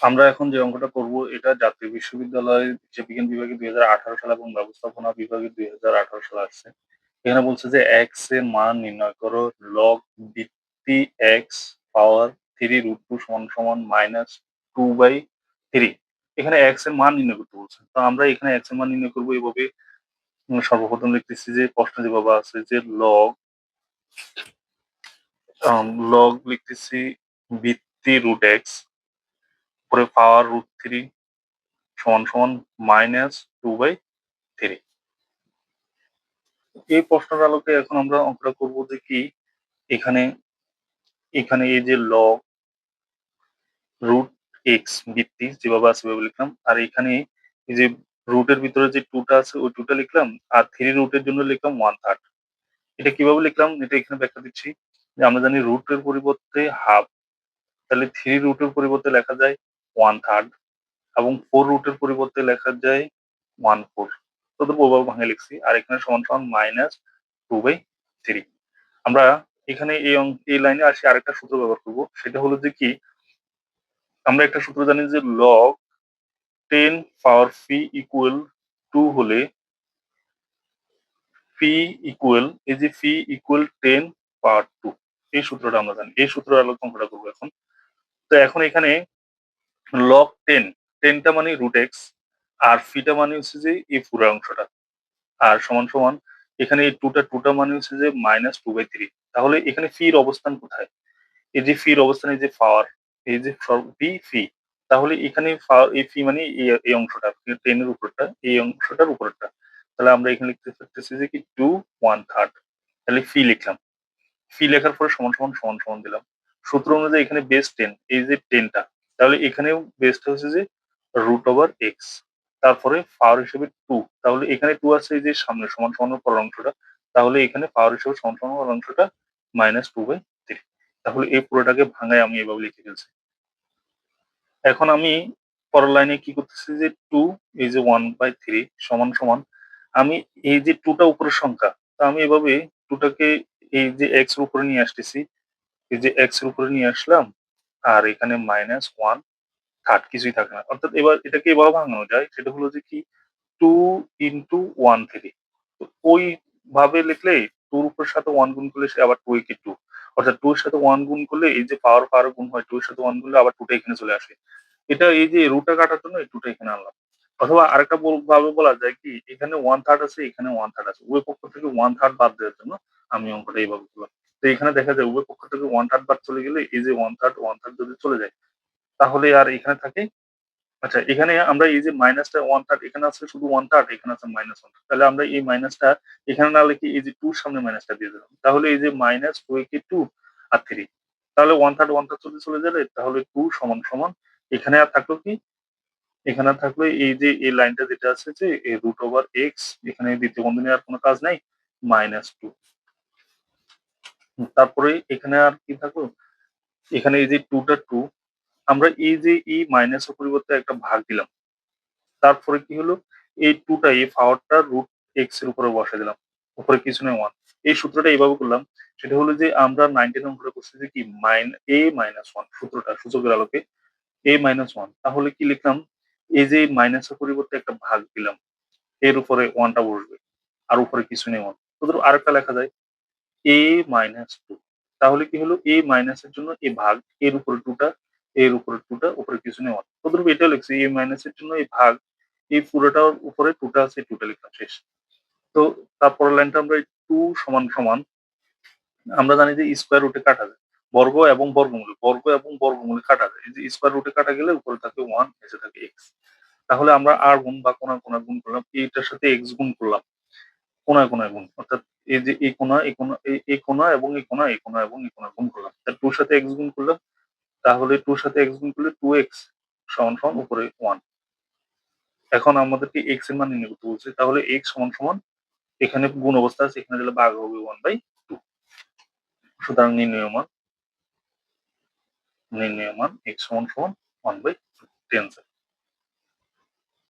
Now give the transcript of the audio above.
আমরা এখন যে অঙ্কটা করব, এটা জাতীয় বিশ্ববিদ্যালয়ের যে বিজ্ঞান বিভাগে দুই সাল এবং ব্যবস্থাপনা বিভাগে দুই সালে আসছে। এখানে বলছে যে এক্সের মান নির্ণয় করো লগ ভিত্তি x power three root two সমান সমান মাইনাস টু বাই থ্রি এখানে এক্সের মান নির্ণয় করতে বলছে। তো আমরা এখানে এক্সের মান নির্ণয় করব এইভাবে সর্বপ্রথম লিখতেছি যে প্রশ্ন যেভাবে আছে যে লগ লগ লিখতেছি ভিত্তি রুট এক্স পরে পাওয়ার রুট থ্রি সমান সমান মাইনাস টু বাই থ্রি এই প্রশ্নের আলোকে এখন আমরা অঙ্কটা করব যে কি, এখানে এখানে এই যে লগ রুট এক্স ভিত্তি যেভাবে আছে সেভাবে লিখলাম, আর এখানে এই যে রুটের ভিতরে যে টুটা আছে, ওই টুটা লিখলাম, আর থ্রি রুটের জন্য লিখলাম ওয়ান থার্ড এটা কীভাবে লিখলাম? এটা এখানে ব্যাখ্যা দিচ্ছি। যে আমরা জানি রুটের পরিবর্তে হাফ তাহলে থ্রি রুটের পরিবর্তে লেখা যায় ওয়ান থার্ড এবং ফোর রুটের পরিবর্তে লেখা যায় ওয়ান ফোর তোদের প্রভাব ভাঙে লিখছি। আর এখানে সমান সমান মাইনাস টু বাই থ্রি আমরা এখানে এই এই লাইনে আসি, আরেকটা সূত্র ব্যবহার করব। সেটা হলো যে কি, আমরা একটা সূত্র জানি যে log ten power phi equal to হলে ফি ইকুয়াল এই যে phi equal ten power two এই সূত্রটা আমরা জানি। এই আলোকে অঙ্কটা করব এখন। তো এখন এখানে লগ টেন টেনটা মানে রুট এক্স আর ফিটা মানে হচ্ছে যে এই পুরো অংশটা। আর সমান সমান এখানে এই টুটা টুটা মানে হচ্ছে যে মাইনাস টু বাই থ্রি তাহলে এখানে ফির অবস্থান কোথায়? এই যে ফির অবস্থান, এই যে পাওয়ার এই যে পি ফি তাহলে এখানে ফা- এই ফি মানে এই অংশটা টেনের উপরটা, এই অংশটার উপরটা। তাহলে আমরা এখানে লিখতে পারতেছি যে কি টু ওয়ান থার্ড তাহলে ফি লিখলাম। ফি লেখার পরে সমান সমান সমান সমান দিলাম। সূত্র অনুযায়ী এখানে বেস টেন এই যে টেনটা তাহলে এখানেও বেসটা হচ্ছে যে রুট ওভার এক্স তারপরে পাওয়ার হিসেবে টু তাহলে এখানে টু আছে যে সামনে সমান সমান পরের অংশটা, তাহলে এখানে পাওয়ার হিসেবে সমান সমান পরের অংশটা মাইনাস টু বাই থ্রি তাহলে এই পুরোটাকে ভাঙায় আমি এভাবে লিখে ফেলছি। এখন আমি পরের লাইনে কি করতেছি যে টু এই যে ওয়ান বাই থ্রি সমান সমান, আমি এই যে টুটা উপরের সংখ্যা, তা আমি এভাবে টুটাকে এই যে এক্সের উপরে নিয়ে আসতেছি, এই যে এক্সের উপরে নিয়ে আসলাম আর এখানে মাইনাস ওয়ান থার্ড কিছুই থাকে না। অর্থাৎ এবার এটাকে এভাবে ভাঙানো যায়, সেটা হলো যে কি? টু ইন্টু ওয়ান থেকে। ওই ভাবে লিখলে টুর উপর সাথে ওয়ান গুণ করলে সে আবার টু একে টু অর্থাৎ টু এর সাথে ওয়ান গুণ করলে এই যে পাওয়ার পাওয়ার গুণ হয় টু এর সাথে ওয়ান গুণলে আবার টুটা এখানে চলে আসে। এটা এই যে রুটটা কাটার জন্য এই টুটা এখানে আনলাম। অথবা আরেকটা ভাবে বলা যায় কি? এখানে ওয়ান থার্ড আছে, এখানে ওয়ান থার্ড আছে। উভয় পক্ষ থেকে ওয়ান থার্ড বাদ দেওয়ার জন্য আমি অঙ্কটা এইভাবে করলাম। তো এখানে দেখা যায় উভয় পক্ষ থেকে ওয়ান থার্ড বাদ চলে গেলে এই যে ওয়ান থার্ড ওয়ান থার্ড যদি চলে যায়, তাহলে আর এখানে থাকে? আচ্ছা এখানে আমরা এই যে মাইনাসটা ওয়ান থার্ড এখানে আছে শুধু ওয়ান থার্ড এখানে আছে মাইনাস ওয়ান তাহলে আমরা এই মাইনাসটা এখানে না লিখে এই যে টুর সামনে মাইনাসটা দিয়ে দিলাম। তাহলে এই যে মাইনাস টু কে টু আর থ্রি তাহলে ওয়ান থার্ড ওয়ান থার্ড চলে চলে যাবে তাহলে টু সমান সমান। এখানে আর থাকল কি? এখানে থাকল এই যে এই লাইনটা যেটা আছে যে রুট ওভার এক্স এখানে দ্বিতীয় বন্ধনী আর কোনো কাজ নাই মাইনাস টু তারপরে এখানে আর কি থাকল এখানে এই যে টুটা টু আমরা এই যে এই মাইনাসের পরিবর্তে একটা ভাগ দিলাম। তারপরে কি হলো? এই টুটা এই পাওয়ারটা রুট এক্সের উপরে বসে দিলাম। উপরে কিছু নেই ওয়ান এই সূত্রটা এইভাবে করলাম, সেটা হলো যে আমরা নাইনটিন নম্বরে করছি যে কি? মাইন এ মাইনাস ওয়ান সূত্রটা, সূচকের আলোকে। এ মাইনাস ওয়ান তাহলে কি লিখলাম? এই যে মাইনাসের পরিবর্তে একটা ভাগ দিলাম। এর উপরে ওয়ানটা বসবে, আর উপরে কিছু নেই ওয়ান তোদের আরেকটা লেখা যায়। এ মাইনাস টু তাহলে কি হলো? এ মাইনাসের জন্য এ ভাগ, এর উপরে টুটা এর উপরে টুটা উপরে কিছু নেই। ওয়ান তোদের এটা লিখছি এ মাইনাসের জন্য এই ভাগ, এই পুরোটার উপরে টুটা আছে টুটা লিখলাম শেষ। তো তারপর লাইনটা আমরা টু সমান সমান, আমরা জানি যে স্কোয়ার রুটে কাটা যায় বর্গ এবং বর্গমূল, বর্গ এবং বর্গমূলে কাটা যায় এই যে স্কোয়ার রুটে কাটা গেলে উপরে থাকে ওয়ান নিচে থাকে এক্স তাহলে আমরা আর গুণ বা কোনা কোনা গুণ করলাম এইটার সাথে এক্স গুণ করলাম। কোনায় কোনায় গুণ, অর্থাৎ এই যে এই কোনা এই কোনা, এই- কোনা এবং এই কোনা এই কোনা এবং এই কোনা গুণ করলাম। টুর সাথে এক্স গুণ করলাম, তাহলে টুর সাথে এক্স গুণ করলে টু এক্স সমান সমান উপরে ওয়ান। এখন আমাদেরকে এক্সের মান নির্ণয় করতে বলছে, তাহলে এক্স সমান সমান এখানে গুণ অবস্থা আছে, এখানে দিলে ভাগ হবে ওয়ান বাই টু সুতরাং নির্ণয় মান নির্ণয় মান এক্স সমান সমান ওয়ান বাই টু টেন্সার